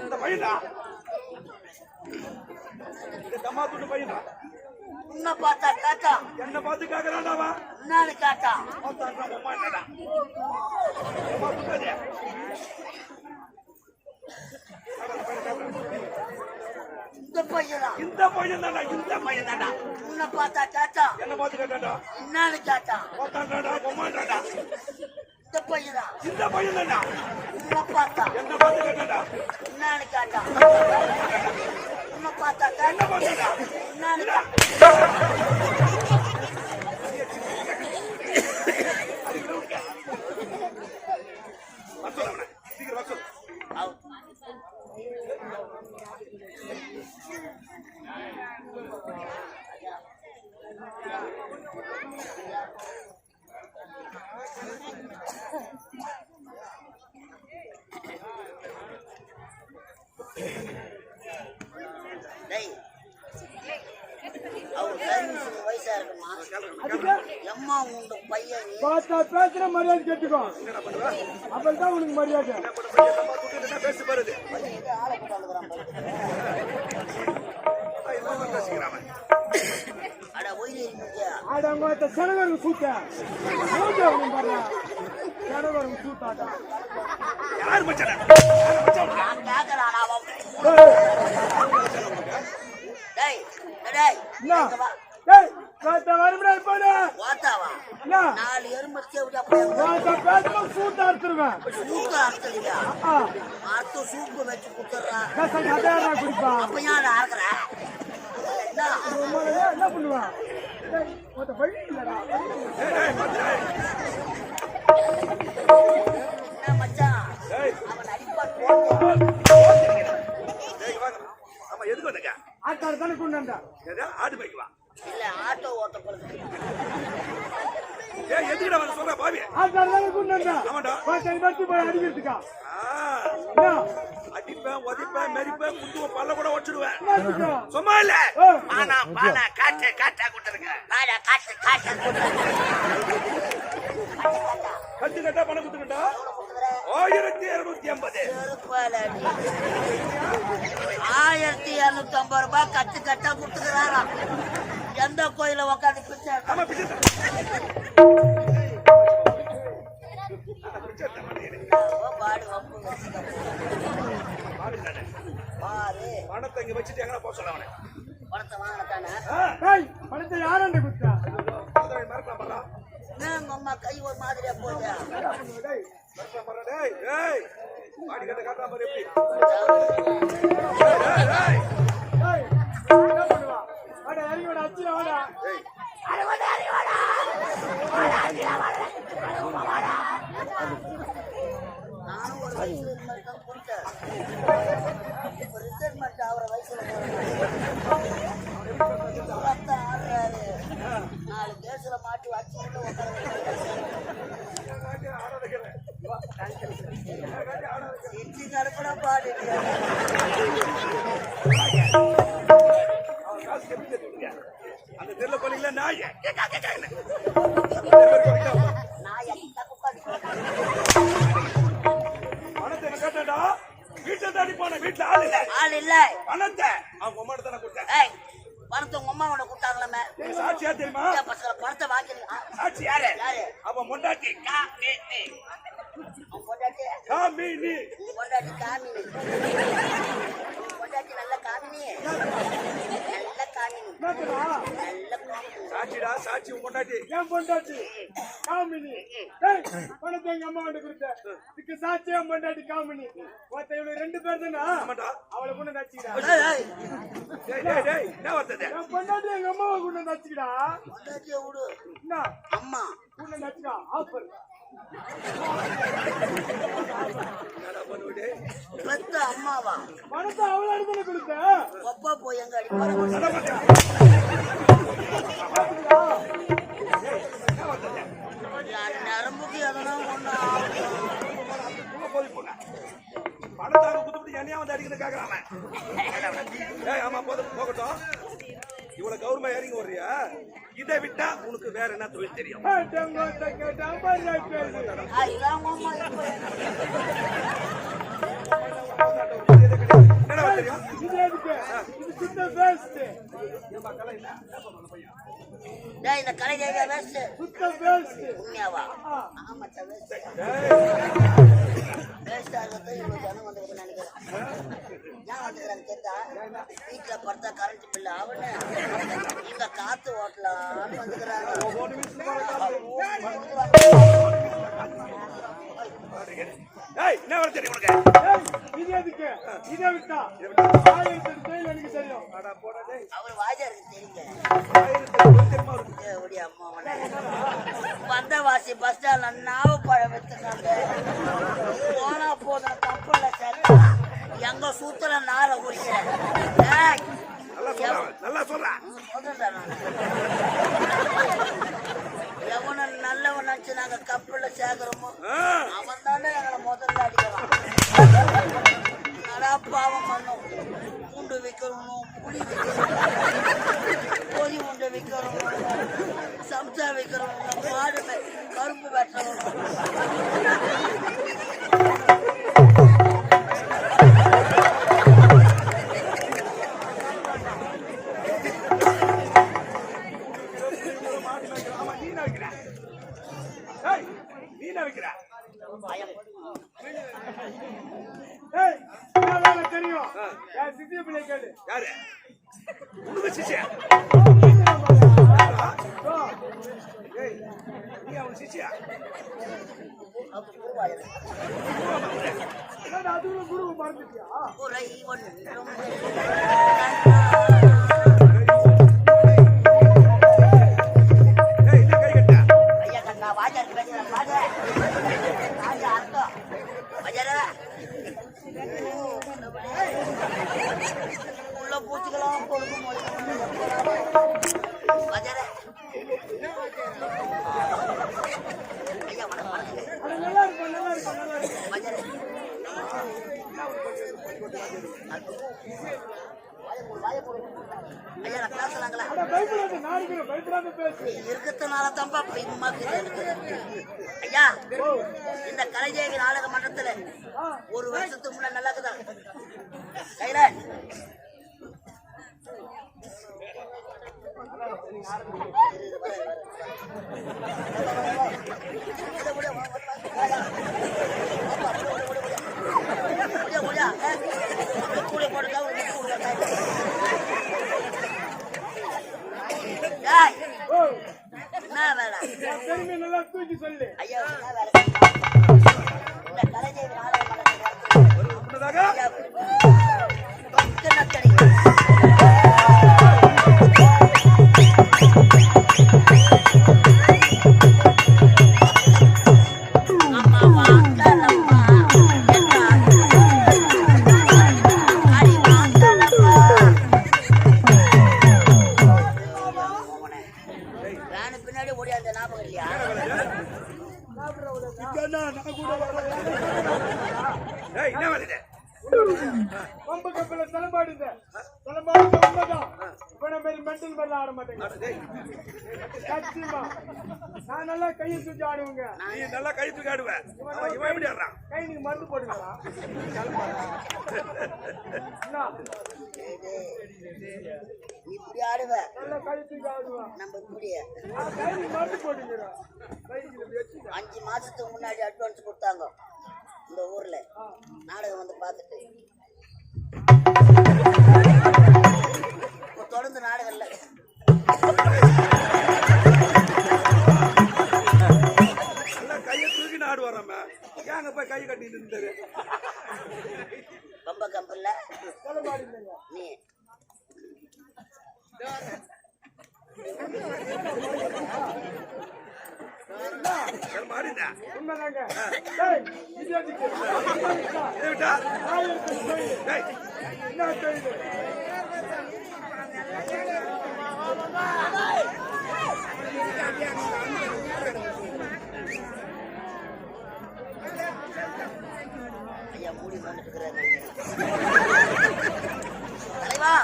இந்த பையனா இந்த தம்மா துண்டு பையனா உன்னை பார்த்தா கேட்டா என்ன பார்த்து கேக்குறான்டாவா என்னன்னு கேட்டா இந்த பையனா? இந்த பையன் தான்டா இந்த பையன் தான்டா உன்னை பார்த்தா கேட்டா என்ன பார்த்து கேட்டாடா என்னன்னு கேட்டா பார்த்தாண்டாடா பொம்மாண்டாடா இந்த பையனா? இந்த பையன் உன்னை பார்த்தா. என்ன பார்த்து கேட்டாடா என்னன்னு கேட்டா உன்னை பார்த்தா என்ன கேட்டா பார்த்தாடா என்னன்னு கேட்டா வர சொல்லு அவனை. சீக்கிரம் வர சொல்லு. டேய் அவர் சர்வீஸுக்கு வயசா இருக்குமா அதுக்கு எம்மா உங்க பையன் நீ. பார்த்தா பேசுற மரியாதை கேட்டுக்கோ. அப்பதான் தான் உனக்கு மரியாதை. பேசி பாருது பையன் ஏதோ ஆளை போட்டு அழுகுறான் பாரு. என்ன பண்ண பேசிக்கிறான் அவன். அட ஒயிலி இருந்துச்சியா ஆட அவங்க செனகருக்கு சூத்த. மூஞ்ச அவனும் பாரு செனகருக்கு சூத்தாட்டா யார் மச்சான்? நான் கேக்குறான் அவன்? டேய் டேய் என்ன இங்க வா ஏய் காத்த வரும்டா போடா ஓத்தாவா என்ன நாலு எறும்பு சேவிட்டா போய் பேசுற சூத்தா எடுத்துருவேன் சூப்பு அறுத்துறியா அறுத்து சூப்பு வச்சு குத்துறான் கச கதையா குடிப்பா. அப்ப அறுக்குற என்ன? பண்ணுவான் ஏய் மொத்த வழி இல்லடா. என்ன மச்சான்? அவன் அடிப்பான் ஆமா எதுக்கு வந்தங்க ஆட்டாரு தானே கொண்டாண்டா ஏதா ஆடு பைக்கு வா. இல்ல ஆட்டோ ஓட்ட போறது ஏய் எதுக்குடா வந்து சொல்ற பாவி. பாத்தா போய் அடிக்கிறதுக்கா அடிப்பேன் உதைப்பேன் மெரிப்பேன் குத்துவேன் பல்ல கூட சுத்தம்? சும்மா இல்ல. பானா பானா காட்டு காட்டா கொடுத்துருங்க வாடா காட்டு காட்டு கட்டு கட்டா பணம் கொடுத்துருண்டா ஆயிரத்தி இருநூத்தி ஐம்பது. ஆயிரத்தி இருநூத்தி ஐம்பது ரூபாய் கட்டு கட்டா கொடுத்துக்கிறாராம். எந்த கோயில உக்காந்து பாடு தானே. பாரு. பணத்தை இங்க வச்சுட்டு எங்கடா போக சொல்ல பணத்தை குத்தா? உங்க அம்மா கை ஒரு மாதிரியா ஏய். ஆடி கட்ட காட்டுறா எப்படி. நாலு கேஸ்ல மாட்டி வச்சு இட்லி கடுப்பட பாடு அவன் காசு கட்டி கொடுங்க. அந்த தெருல போனீங்களா? நாய். கேக்கா கேக்கா பணத்தை என்ன கேட்டடா. வீட்டுல தாடி போன வீட்டுல ஆள் இல்ல. ஆள் இல்ல. பணத்தை. அவங்க அம்மாட்ட தானே கொடுத்தேன். பணத்தை உங்க அம்மா உன கொடுத்தாங்களாமே. நீ சாட்சியா தெரியுமா? பசங்க பணத்தை வாங்கிருக்கா சாட்சி யாரு? யாரு? அவன் மொண்டாட்டி. கா நீ. நீ காமினி காமினி? நல்ல காமினி சாட்சிடா சாட்சி உன் மொண்டாட்டி என் பொண்டாட்டி. காமினி. பணத்தை எங்க அம்மா கிட்ட கொடுத்த? இதுக்கு சாட்சி என் பொண்டாட்டி காமினி? ஒருத்த இவளுக்கு ரெண்டு பேர் தானா? அவளை கொண்டு நச்சுக்கிடா ஏய், ஏய், டேய் டேய் டேய் என்ன வந்தது என் பொண்டாட்டி எங்க அம்மாவை கொண்டு நச்சுக்கிடா பொண்டாட்டியை விடு. என்ன? அம்மா. கொண்டு நச்சுக்கா ஆஃபர். பெத்த அம்மாவா? பணத்தை அவளை தானே கொடுத்த? ஒப்பா போய் எங்க அடிப்பாரு வேஸ்ட் டேய், இந்த கலை வேஸ்ட் வேஸ்ட் உண்மையாவா ஆமா மச்சான், வீட்டுல படுத்தா இங்க காத்து ஓட்டலாம்னு வந்துக்கிறாங்க. என்ன தெரியும் உனக்கு இது எதுக்கு? இதை விட்டா? ஆயிரத்தி எட்டு தொழில் எனக்கு தெரியும். அடா போடா டேய். அவர் வாஜாருக்கு தெரியுங்க. வந்தவாசி பஸ் ஸ்டாண்ட்ல நாவப்பழம் வித்துனாங்க போனா போதும் தப்புல சேர்த்தா எங்க சூத்துல நார குடிக்கிறேன் நல்லா சொல்றா நல்லா சொல்றா. சொல்றேன்டா நானு. எவனை நல்லவன் நினைச்சு நாங்க கப்பல்ல சேர்க்கிறோமோ அவன் தானே எங்களை பாவம் பண்ணும். பூண்டு வைக்கணும் புளி விற்கிறவனும் பொதி உண்டை விற்கிறவனும் சம்சா வைக்கணும் மாடு மே- கரும்பு வெட்டுறவனும் ஆமா நீ என்ன வைக்கிற? ஏய் தெரியும். சித்திய பிள்ளை கேளு. யாரு? உனக்கு ஏய் நீ அவன். என்னடா அதுக்குள்ள குருவை மறந்துட்டியா? நான் பேசலாங்களா அட பயப்படாத நான் இருக்கிறேன் பயப்படாம பேசு. இருக்கிறதுனால தான்ப்பா பயமா இருக்குது எனக்கு ஐயா இந்த கலைஜேவி நாடக மன்றத்துல ஒரு வருஷத்துக்கு முன்ன நல்லா இருக்குதா கையில ஓ இவன் எப்படி ஆடுறான் கை மருந்து இப்படி ஆடுவேன். நம்ம இப்படி அஞ்சு மாசத்துக்கு முன்னாடி அட்வான்ஸ் கொடுத்தாங்க. இந்த ஊர்ல. நாடகம் வந்து பார்த்துட்டு. இப்போ தொடர்ந்து நாடகம் இல்லை. கை கட்டிட்டு இருந்தாரு பம்ப கம்பல்ல? நீ. மாறிதா தொழில் தலைவா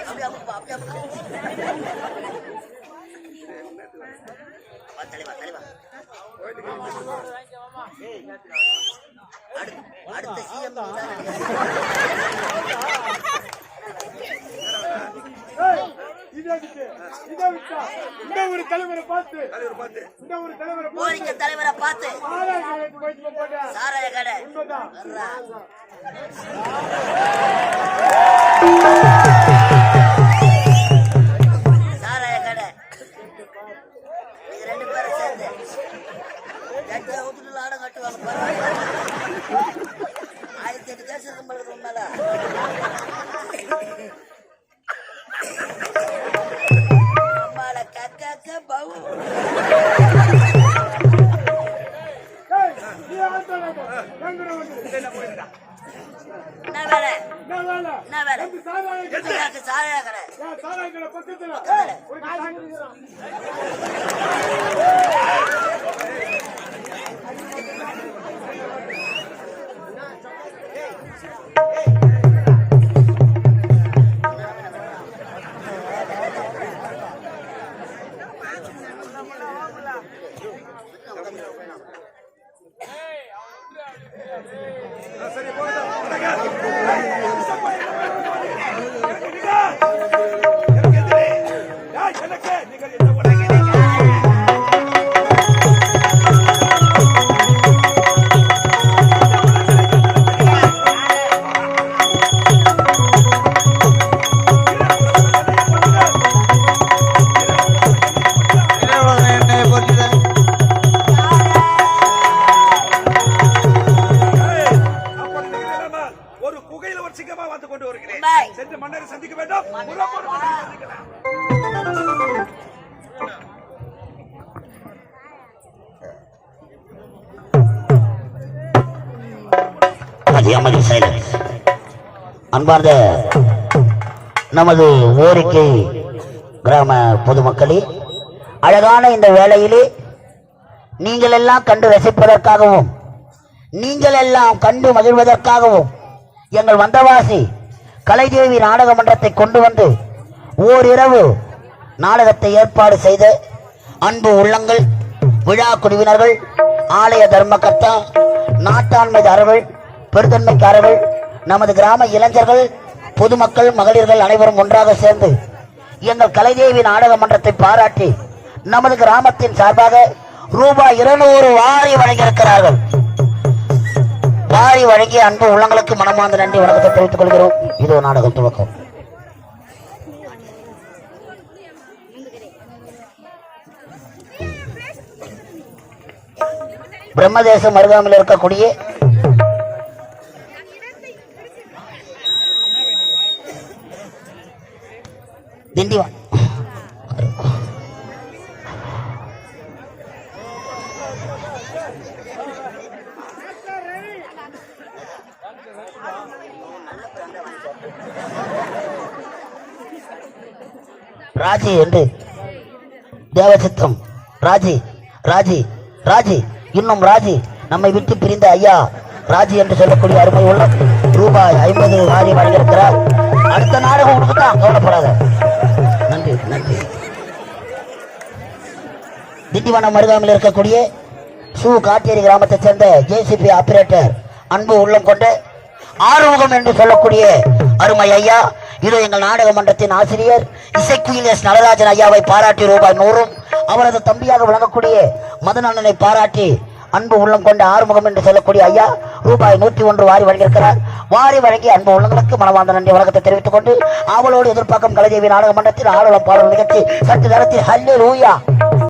அப்படியே அமுப்பா அப்படியே தலைவா தலைவா. அடுத்த- சிஎம் தான் இதை விட்டு, இதை விட்டா, இந்த ஒரு தலைவரை பார்த்து. இந்த ஒரு தலைவரை போறீங்க பார்த்து. சாராய கடை. உண்மைதான். வர்றா. சாராய கடை. நீங்க ரெண்டு பேரும் சேர்ந்து. ஆடம் கட்டுவாங்க. பரவாயில்ல. ஆயிரத்தி எட்டு கேஸ் இருக்கும் போல பக்கத்துல? அதிகமதி சைலன்ஸ் அன்பார்ந்த நமது ஓரிக்கை கிராம பொதுமக்களே அழகான இந்த வேளையிலே நீங்கள் எல்லாம் கண்டு ரசிப்பதற்காகவும் நீங்கள் எல்லாம் கண்டு மகிழ்வதற்காகவும் எங்கள் வந்தவாசி கலைதேவி நாடக மன்றத்தை கொண்டு வந்து ஓரிரவு நாடகத்தை ஏற்பாடு செய்த அன்பு உள்ளங்கள் விழா குழுவினர்கள் ஆலய தர்மகர்த்தா நாட்டாண்மைதாரர்கள் பெருந்தன்மைக்காரர்கள் நமது கிராம இளைஞர்கள் பொதுமக்கள் மகளிர்கள் அனைவரும் ஒன்றாக சேர்ந்து எங்கள் கலைதேவி நாடக மன்றத்தை பாராட்டி நமது கிராமத்தின் சார்பாக ரூபாய் இருநூறு வாரி வழங்கியிருக்கிறார்கள். வாரி வழங்கிய அன்பு உள்ளங்களுக்கு மனமார்ந்த நன்றி வணக்கத்தை தெரிவித்துக் கொள்கிறோம். இது நாடகம் துவக்கம். பிரம்மதேசம் அருகாமையில் இருக்கக்கூடிய திண்டிவன் ராஜி என்று தேவசித்தம் ராஜி ராஜி ராஜி இன்னும் ராஜி நம்மை விட்டு பிரிந்த ஐயா. ராஜி என்று சொல்லக்கூடிய அருமை உள்ள ரூபாய் ஐம்பது வாரி வழங்கியிருக்கிறார். அடுத்த நாடகம் கொடுத்துட்டான் கவலைப்படாத. நன்றி நன்றி. திண்டிவனம் மருதாமில் இருக்கக்கூடிய சு காட்டேரி கிராமத்தை சேர்ந்த ஜேசிபி ஆபரேட்டர் அன்பு உள்ளம் கொண்டு ஆறுமுகம் என்று சொல்லக்கூடிய அருமை ஐயா இது எங்கள் நாடக மன்றத்தின் ஆசிரியர் இசைக்குயில் எஸ் நடராஜன் ஐயாவை பாராட்டி ரூபாய் நூறும் அவரது தம்பியாக விளங்கக்கூடிய மதனண்ணனை பாராட்டி அன்பு உள்ளம் கொண்ட ஆறுமுகம் என்று சொல்லக்கூடிய ஐயா ரூபாய் நூற்றி ஒன்று வாரி வழங்கியிருக்கிறார். வாரி வழங்கி அன்பு உள்ளங்களுக்கு மனமார்ந்த நன்றி வணக்கத்தை தெரிவித்துக் கொண்டு ஆவலோடு எதிர்பார்க்கும் கலைதேவி நாடக மன்றத்தில் ஆளுநர் பாடல் நிகழ்ச்சி சற்று நேரத்தில். ஹல்லு ரூயா